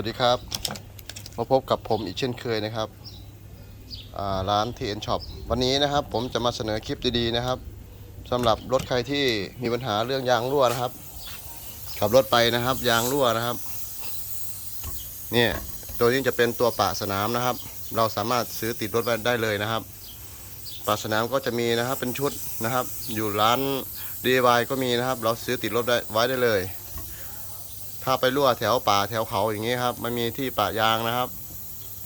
วัสดีครับ มาพบกับผมอีกเช่นเคยนะครับอ่าร้าน TN Shop วันนี้นะครับ ผมจะมาเสนอคลิปดีๆนะครับสำหรับรถใครที่มีปัญหาเรื่องยางรั่วนะครับ ขับรถไปนะครับ ยางรั่วนะครับ เนี่ยตัวนี้จะเป็นตัวปะสนามนะครับ เราสามารถซื้อติดรถไว้ได้เลยนะครับปะสนามก็จะมีนะครับเป็นชุดนะครับ อยู่ร้าน DIY ก็มีนะครับ เราซื้อติดรถได้ไว้ได้เลย ถ้าไปรั่วแถวป่าแถวเขาอย่างนี้ครับ มันมีที่ปะยางนะครับ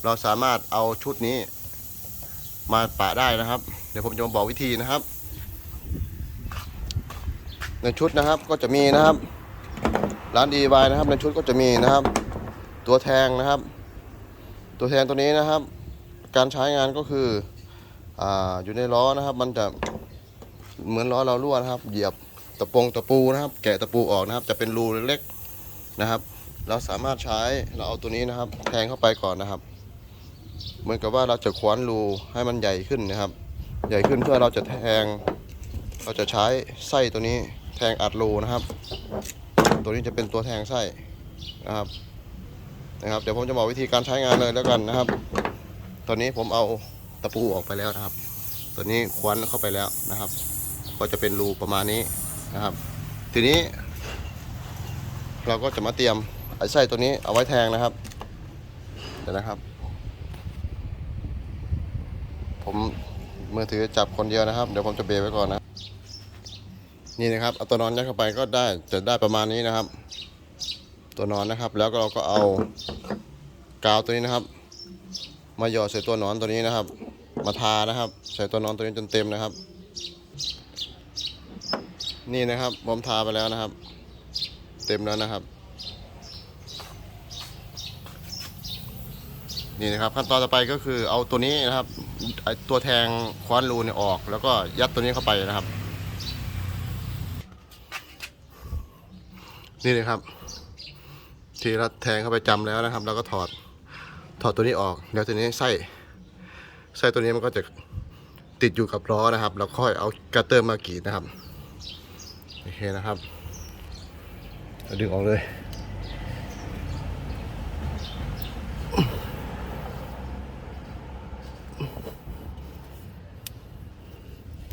เราสามารถเอาชุดนี้ มาปะได้นะครับ เดี๋ยวผมจะมาบอกวิธีนะครับ ในชุดนะครับก็จะมีนะครับ ร้าน DIY นะครับ ในชุดก็จะมีนะครับ ตัวแทงนะครับ ตัวแทงตัวนี้นะครับ การใช้งานก็คืออ่าอยู่ในล้อนะครับ มันจะเหมือนล้อเรารั่วนะครับ เหยียบตะปงตะปูนะครับ แกะตะปูออกนะครับ จะเป็นรูเล็กๆ นะครับ เราสามารถใช้เราเอาตัวนี้นะครับ แทงเข้าไปก่อนนะครับ เหมือนกับว่าเราจะคว้านรูให้มันใหญ่ขึ้นนะครับ ใหญ่ขึ้นเพื่อเราจะแทง เราจะใช้ไส้ตัวนี้แทงอัดรูนะครับ ตัวนี้จะเป็นตัวแทงไส้นะครับนะครับ เดี๋ยวผมจะบอกวิธีการใช้งานเลยแล้วกันนะครับ ตอนนี้ผมเอาตะปูออกไปแล้วนะครับ ตัวนี้คว้านเข้าไปแล้วนะครับ ก็จะเป็นรูประมาณนี้นะครับ ทีนี้ เราก็จะมาเตรียมไอ้ไส้ตัวนี้เอาไว้แทงนะครับเดี๋ยวนะครับ ผมมือถือจับคนเดียวนะครับ เดี๋ยวผมจะเบรไว้ก่อนนะ นี่นะครับเอาตัวนอนยัดเข้าไปก็ได้จะได้ประมาณนี้นะครับ ตัวนอนนะครับ แล้วก็เราก็เอากาวตัวนี้นะครับ มาหยอดใส่ตัวนอนตัวนี้นะครับ มาทานะครับ ใส่ตัวนอนตัวนี้จนเต็มนะครับ นี่นะครับผมทาไปแล้วนะครับ เต็มแล้วนะครับ นี่นะครับขั้นตอนต่อไปก็คือเอาตัวนี้นะครับตัวแทงคว้านรูเนี่ยออก แล้วก็ยัดตัวนี้เข้าไปนะครับ นี่เลยครับ ทีเราแทงเข้าไปจำแล้วนะครับ แล้วก็ถอดถอดตัวนี้ออกแล้วตัวนี้ไส้ไส้ตัวนี้มันก็จะติดอยู่กับล้อนะครับ แล้วค่อยเอากัตเตอร์มากรีดนะครับโอเคนะครับ ดึงออกเลย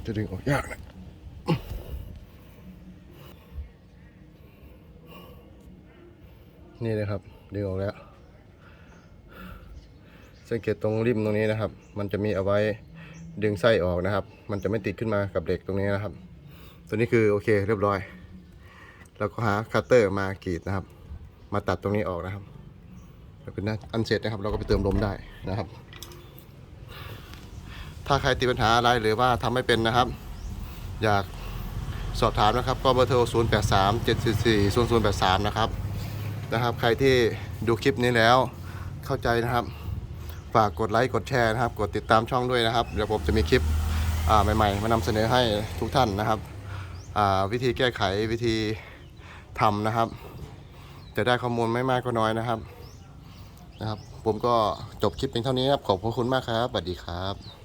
จะดึงออกยากนะนี่นะครับดึงออกแล้ว สังเกตตรงริมตรงนี้นะครับ มันจะมีเอาไว้ดึงไส้ออกนะครับ มันจะไม่ติดขึ้นมากับเหล็กตรงนี้นะครับ ตัวนี้คือโอเคเรียบร้อย แล้วก็หาคัตเตอร์มากรีดนะครับ มาตัดตรงนี้ออกนะครับแล้วเป็นอันเสร็จนะครับ เราก็ไปเติมลมได้นะครับ ถ้าใครติดปัญหาอะไรหรือว่าทำไม่เป็นนะครับ อยากสอบถามนะครับ ก็เบอร์โทร 0 8 3 7 4 4 0 0 8 3 นะครับ นะครับ ใครที่ดูคลิปนี้แล้วเข้าใจนะครับ ฝากกดไลค์ กดแชร์นะครับ กดติดตามช่องด้วยนะครับ เดี๋ยวผมจะมีคลิปใหม่ๆ มานำเสนอให้ทุกท่านนะครับ วิธีแก้ไขวิธี ทำนะครับจะได้ข้อมูลไม่มากก็น้อยนะครับนะครับ ผมก็จบคลิปเพียงเท่านี้ครับขอบพระคุณมากครับสวัสดีครับ